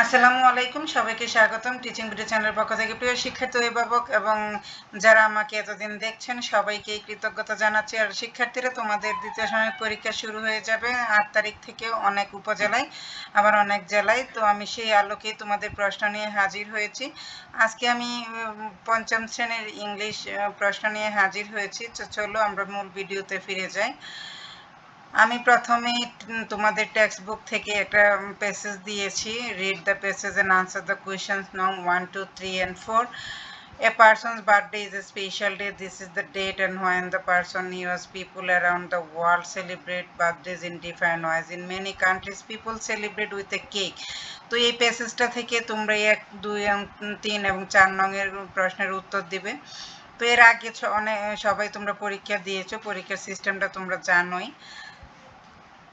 আসসালামু আলাইকুম, সবাইকে স্বাগতম টিচিং ভিডিও চ্যানেলের পক্ষ থেকে। প্রিয় শিক্ষার্থী, অভিভাবক এবং যারা আমাকে এতদিন দেখছেন, সবাইকে কৃতজ্ঞতা জানাচ্ছি। আর শিক্ষার্থীরা, তোমাদের দ্বিতীয় সাময়িক পরীক্ষা শুরু হয়ে যাবে আট তারিখ থেকে অনেক উপজেলায়, আবার অনেক জেলায়। তো আমি সেই আলোকে তোমাদের প্রশ্ন নিয়ে হাজির হয়েছি। আজকে আমি পঞ্চম শ্রেণির ইংলিশ প্রশ্ন নিয়ে হাজির হয়েছি। তো চলো আমরা মূল ভিডিওতে ফিরে যাই। আমি প্রথমেই তোমাদের টেক্সট বুক থেকে একটা পেসেজ দিয়েছি। Read the passage and answer the questions নং one two three and four a person's birthday is a special day this is the date and when the person use people around the world celebrate birthdays in different ways in many countries people celebrate with a cake তো এই পেসেজটা থেকে তোমরা এক, দুই এবং তিন এবং চার নংয়ের প্রশ্নের উত্তর দিবে। তো এর আগে অনেক সবাই তোমরা পরীক্ষা দিয়েছ। পরীক্ষার সিস্টেমটা তোমরা জানোই।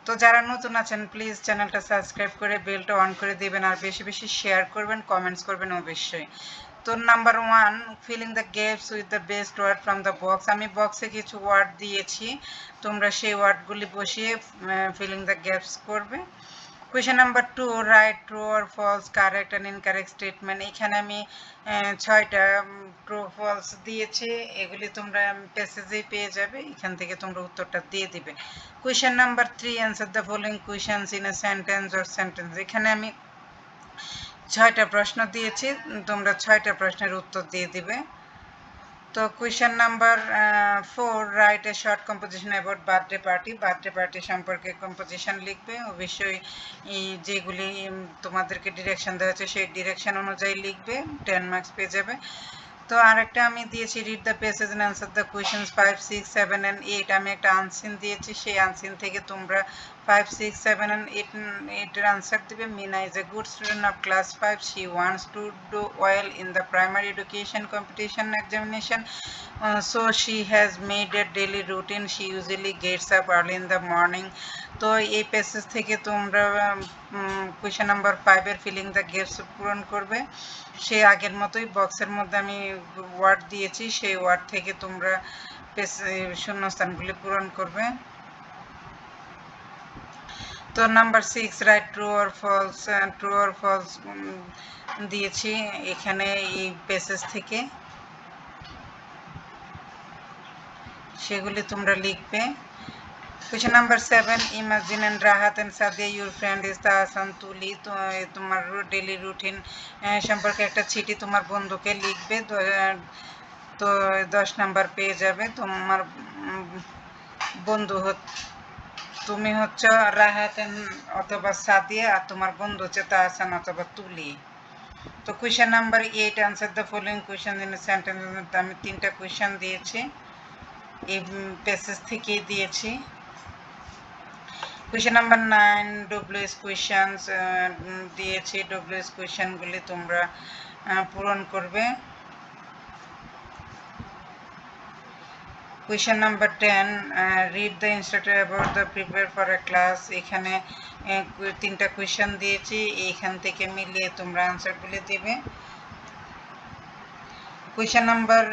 তো যারা নতুন আছেন প্লিজ চ্যানেলটা সাবস্ক্রাইব করে বেলটা অন করে দিবেন আর বেশি বেশি শেয়ার করবেন কমেন্টস করবেন অবশ্যই। তো number one filling the gaps with the best word from the box আমি বক্সে কিছু ওয়ার্ড দিয়েছি, তোমরা সেই ওয়ার্ডগুলি বসিয়ে ফিলিং দ্য গ্যাপস করবে। Question number two write true or false correct and incorrect statement এখানে আমি ছয়টা ট্রু ফলস দিয়েছি। এগুলি তোমরা প্যাসেজেই পেয়ে যাবে। এখান থেকে তোমরা উত্তরটা দিয়ে দিবে। Question number three answer the following questions in a sentence or sentence এখানে আমি ছয়টা প্রশ্ন দিয়েছি। তোমরা ছয়টা প্রশ্নের উত্তর দিয়ে দিবে। তো question number four write a short composition about birthday party birthday party সম্পর্কে কম্পোজিশন লিখবে। অবশ্যই যেগুলি তোমাদেরকে ডিরেকশন দেওয়া হচ্ছে সেই ডিরেকশন অনুযায়ী লিখবে। টেন মার্কস পেয়ে যাবে। তো আরেকটা আমি দিয়েছি read the passage answer the questions five six seven and eight আমি একটা আনসিন দিয়েছি। সেই আনসিন থেকে তোমরা five six seven and eight এইটের আনসার দিবে Meena is a good student of class five she wants to do well in the primary education competition examination so she has made a daily routine she usually gets up early in the morning তো এই passage থেকে তোমরা question number ফাইভের filling the gaps পূরণ করবে। সে আগের মতোই বক্সের মধ্যে আমি ওয়ার্ড দিয়েছি। সেই ওয়ার্ড থেকে তোমরা শূন্যস্থানগুলি পূরণ করবে। তো number six write true or false true or false দিয়েছি এখানে এই পেসেজ থেকে। সেগুলি তোমরা লিখবে। Question number seven imagine and Rahat and Sadia your friend is Tahsan Tuli তো তোমার ডেলি রুটিন সম্পর্কে একটা চিঠি তোমার বন্ধুকে লিখবে, তো দশ নাম্বার পেয়ে যাবে। তোমার বন্ধু তুমি হচ্ছে রাহাত অথবা সাদিয়া আর তোমার বন্ধু হচ্ছে তাহসান অথবা তুলি। তো question number eight answer the following question in sentence আমি তিনটা কোয়েশ্চেন দিয়েছি। এই প্যাসেজ থেকেই দিয়েছি। Question number nine WH questions দিয়েছি। ডব্লিউএস কোয়েশনগুলি তোমরা পূরণ করবে। Question number ten read the instructor about the prepare for a class এখানে তিনটা কোয়েশন দিয়েছি। এইখান থেকে মিলিয়ে তোমরা আনসারগুলি দেবে। Question number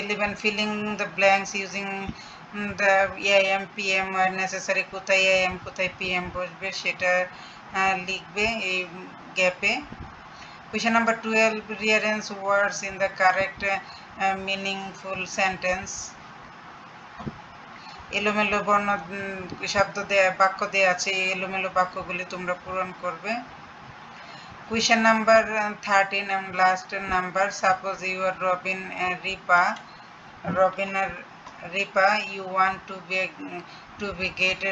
eleven filling the blanks using the AM PM are necessary কোথায় এআইএম কোথায় পিএম বসবে সেটা লিখবে এই গ্যাপে question number twelve rearrange words in the correct meaningful sentence এলোমেলো বর্ণ শব্দ দেয়া, বাক্য দেয়া আছে, এই এলোমেলো বাক্যগুলি তোমরা পূরণ করবে। কুয়েশন নাম্বার থার্টিন এন্ড লাস্টের number suppose you are Robin Ripa রবিনার Ripa, you want to be to be get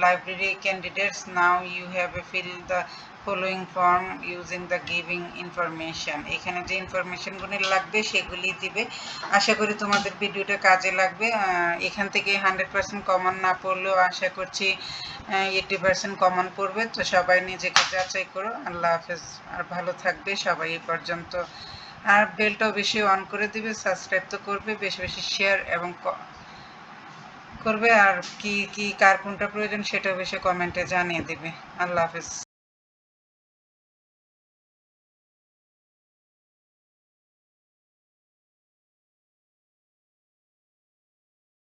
library candidates. Now you have fill the following form using the giving information. এখানে যে ইনফরমেশনগুলি লাগবে সেগুলি দিবে। আশা করি তোমাদের ভিডিওটা কাজে লাগবে। এখান থেকে হান্ড্রেড পার্সেন্ট কমন না পড়লেও আশা করছি এইটি পার্সেন্ট কমন পড়বে। তো সবাই নিজেকে যাচাই করো। আল্লাহ হাফেজ। আর ভালো থাকবে সবাই এই পর্যন্ত। আর বেলটাও বেশি অন করে দিবে সাবস্ক্রাইব তো করবে, বেশি বেশি শেয়ার এবং করবে, আর কি কি, কার কোনটা প্রয়োজন সেটাও বেশি কমেন্টে জানিয়ে দেবে। আল্লাহ হাফেজ।